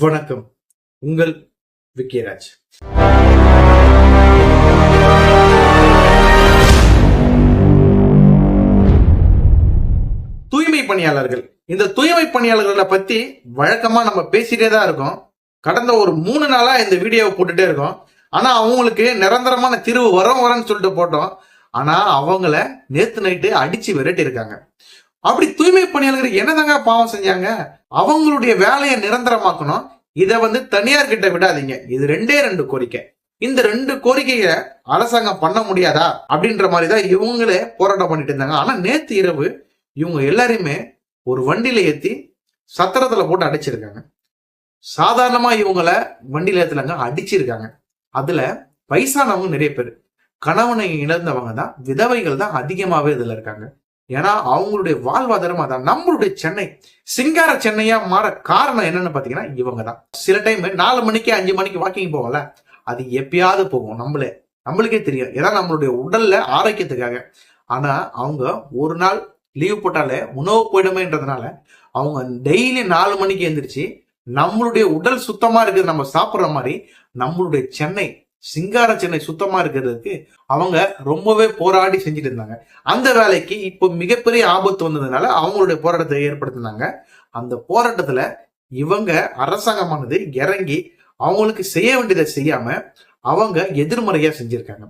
வணக்கம். உங்கள் விக்கியராஜ். தூய்மை பணியாளர்கள். இந்த தூய்மை பணியாளர்களை பத்தி வழக்கமா நம்ம பேசிட்டே தான் இருக்கோம். கடந்த ஒரு மூணு நாளா இந்த வீடியோவை போட்டுட்டே இருக்கோம். ஆனா அவங்களுக்கு நிரந்தரமான தீர்வு வரும் வரன்னு சொல்லிட்டு போட்டோம். ஆனா அவங்கள நேத்து நைட்டு அடிச்சு விரட்டி இருக்காங்க அப்படி தூய்மை பணியாளர்கள் என்னதாங்க பாவம் செஞ்சாங்க? அவங்களுடைய வேலையை நிரந்தரமாக்கணும். இதை வந்து தனியார் கிட்ட விடாதீங்க. இது ரெண்டே ரெண்டு கோரிக்கை. இந்த ரெண்டு கோரிக்கையை அரசாங்கம் பண்ண முடியாதா? அப்படின்ற மாதிரி தான் இவங்களே போராட்டம் பண்ணிட்டு இருந்தாங்க. ஆனா நேத்து இரவு இவங்க எல்லாரையுமே ஒரு வண்டியில ஏத்தி சத்திரத்துல போட்டு அடிச்சிருக்காங்க. சாதாரணமா இவங்கள வண்டியில ஏத்துலங்க அடிச்சிருக்காங்க. அதுல வயசானவங்க நிறைய பேர். கணவனை இழந்தவங்க தான் விதவைகள் தான் அதிகமாவே இதுல இருக்காங்க. ஏன்னா அவங்களுடைய வாழ்வாதாரம் அதான். நம்மளுடைய சென்னை சிங்கார சென்னையா மாற காரணம் என்னன்னு பாத்தீங்கன்னா இவங்க தான் சில டைம் நாலு மணிக்கு அஞ்சு மணிக்கு வாக்கிங் போகல அது எப்பயாவது போகும் நம்மளே. நம்மளுக்கே தெரியும். ஏன்னா நம்மளுடைய உடல்ல ஆரோக்கியத்துக்காக. ஆனா அவங்க ஒரு நாள் லீவ் போட்டாலே உணவு போயிடுமேன்றதுனால அவங்க டெய்லி நாலு மணிக்கு எழுந்திரிச்சு நம்மளுடைய உடல் சுத்தமா இருக்குது நம்ம சாப்பிட்ற மாதிரி நம்மளுடைய சென்னை சிங்கார சென்னை சுத்தமா இருக்கிறதுக்கு அவங்க ரொம்பவே போராடி செஞ்சுட்டு இருந்தாங்க. அந்த வேலைக்கு இப்போ மிகப்பெரிய ஆபத்து வந்ததுனால அவங்களுடைய போராட்டத்தை ஏற்படுத்தினாங்க. அந்த போராட்டத்துல இவங்க அரசாங்கமானது இறங்கி அவங்களுக்கு செய்ய வேண்டியதை செய்யாம அவங்க எதிர்மறையா செஞ்சிருக்காங்க.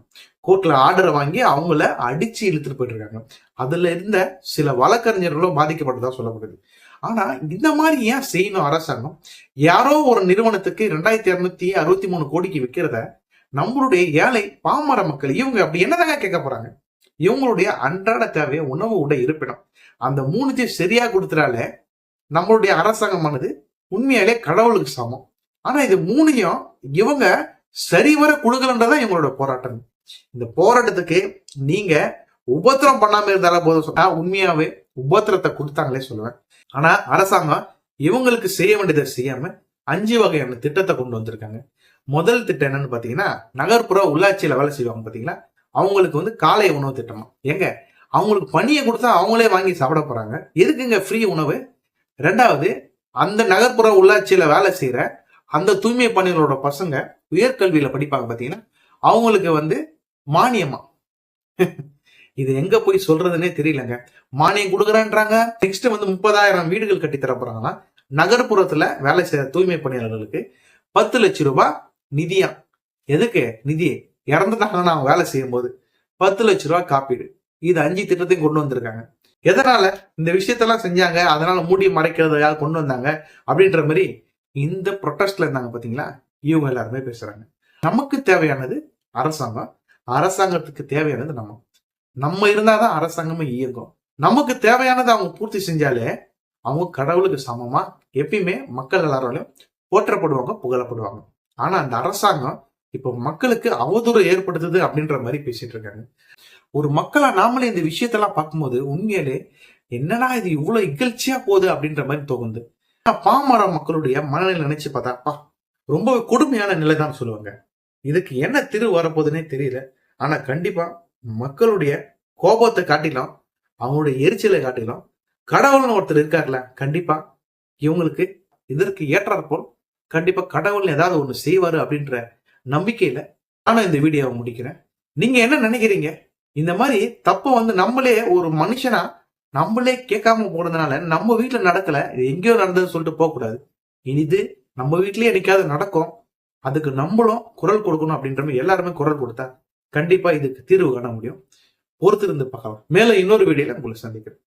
கோர்ட்ல ஆர்டரை வாங்கி அவங்கள அடிச்சு இழுத்துட்டு போயிட்டு இருக்காங்க அதுல இருந்த சில வழக்கறிஞர்களும் பாதிக்கப்பட்டதா சொல்லப்படுது. ஆனா இந்த மாதிரி ஏன் செய்யணும் அரசாங்கம்? யாரோ ஒரு நிறுவனத்துக்கு ரெண்டாயிரத்தி இருநூத்தி அறுபத்தி மூணு கோடிக்கு விற்கிறத நம்மளுடைய ஏழை பாமர மக்கள் இவங்க அப்படி என்னதாங்க கேட்க போறாங்க? இவங்களுடைய அன்றாட தேவையை உணவு உடை இருப்பிடம். அந்த மூணுத்தையும் சரியா கொடுத்துறாலே நம்மளுடைய அரசாங்கமானது உண்மையாலே கடவுளுக்கு சமம். ஆனா இது மூணையும் இவங்க சரிவர கொடுக்கலன்றதான் இவங்களோட போராட்டம். இந்த போராட்டத்துக்கு நீங்க உபத்திரம் பண்ணாம இருந்தாலும் போதும் சொன்னா உண்மையாவே உபத்திரத்தை கொடுத்தாங்களே சொல்லுவேன். ஆனா அரசாங்கம் இவங்களுக்கு செய்ய வேண்டியதை செய்யாம அஞ்சு வகையான திட்டத்தை கொண்டு வந்திருக்காங்க. முதல் திட்டம் என்னன்னு பாத்தீங்கன்னா நகர்ப்புற உள்ளாட்சியில வேலை செய்வாங்க பாத்தீங்களா? அவங்களுக்கு வந்து காலை உணவு திட்டமா. எங்க? அவங்களுக்கு பணியை கொடுத்தா அவங்களே வாங்கி சாப்பிட போறாங்க. எதுக்குங்க ஃப்ரீ உணவு? ரெண்டாவது அந்த நகர்ப்புற உள்ளாட்சியில வேலை செய்யற அந்த தூய்மை பணிகளோட பசங்க உயர்கல்வியில படிப்பாங்க பாத்தீங்கன்னா அவங்களுக்கு வந்து மானியமா? இது எங்க போய் சொல்றதுன்னே தெரியலங்க. மானியம் கொடுக்குறேன்றாங்க. நெக்ஸ்ட் வந்து முப்பதாயிரம் வீடுகள் கட்டி தர போறாங்கன்னா நகர்ப்புறத்துல வேலை செய்யற தூய்மை பணியாளர்களுக்கு பத்து லட்சம் ரூபாய் நிதியா? எதுக்கு? நிதி. இறந்துட்டாங்கன்னா அவங்க வேலை செய்யும் போது பத்து லட்ச ரூபா காப்பீடு. இது அஞ்சு திட்டத்தையும் கொண்டு வந்திருக்காங்க. எதனால இந்த விஷயத்தெல்லாம் செஞ்சாங்க? அதனால மூடி மறைக்கிறதையாவது கொண்டு வந்தாங்க? அப்படின்ற மாதிரி இந்த ப்ரொட்டஸ்ட்ல இருந்தாங்க பாத்தீங்களா? இவங்க எல்லாருமே பேசுறாங்க. நமக்கு தேவையானது அரசாங்கம். அரசாங்கத்துக்கு தேவையானது நம்ம. நம்ம இருந்தாதான் அரசாங்கமே இயங்கும். நமக்கு தேவையானதை அவங்க பூர்த்தி செஞ்சாலே அவங்க கடவுளுக்கு சமமா எப்பயுமே மக்கள் எல்லாராலையும் போற்றப்படுவாங்க புகழப்படுவாங்க. ஆனா அந்த அரசாங்கம் இப்போ மக்களுக்கு அவதூறு ஏற்படுத்துது அப்படின்ற மாதிரி பேசிட்டு இருக்காங்க. ஒரு மக்களா நாமளே இந்த விஷயத்தெல்லாம் பார்க்கும்போது உண்மையிலே என்னடா இது இவ்வளவு இகழ்ச்சியா போகுது அப்படின்ற மாதிரி தோகுது பாமர மக்களுடைய மனநிலை நினைச்சு பார்த்தாப்பா ரொம்ப கொடுமையான நிலை தான் சொல்லுவாங்க. இதுக்கு என்ன திரு வரப்போகுதுன்னே தெரியல. ஆனா கண்டிப்பா மக்களுடைய கோபத்தை காட்டிலும் அவங்களுடைய எரிச்சலை காட்டிலும் கடவுள்னு ஒருத்தர் இருக்கார்ல கண்டிப்பா இவங்களுக்கு இதற்கு ஏற்றாற்போல் கண்டிப்பா கடவுள் ஏதாவது ஒன்று செய்வாரு அப்படின்ற நம்பிக்கையில நானும் இந்த வீடியோவை முடிக்கிறேன். நீங்க என்ன நினைக்கிறீங்க? இந்த மாதிரி தப்பை வந்து நம்மளே ஒரு மனுஷனா நம்மளே கேட்காம போனதுனால நம்ம வீட்டுல நடக்கல இது எங்கேயோ நடந்ததுன்னு சொல்லிட்டு போகக்கூடாது. இனிது நம்ம வீட்லயே என்னைக்காவது நடக்கும். அதுக்கு நம்மளும் குரல் கொடுக்கணும் அப்படின்ற மாதிரி எல்லாருமே குரல் கொடுத்தா கண்டிப்பா இதுக்கு தீர்வு காண முடியும். பொறுத்திருந்து பார்க்கலாம். மேல இன்னொரு வீடியோல உங்களை சந்திக்கிறேன்.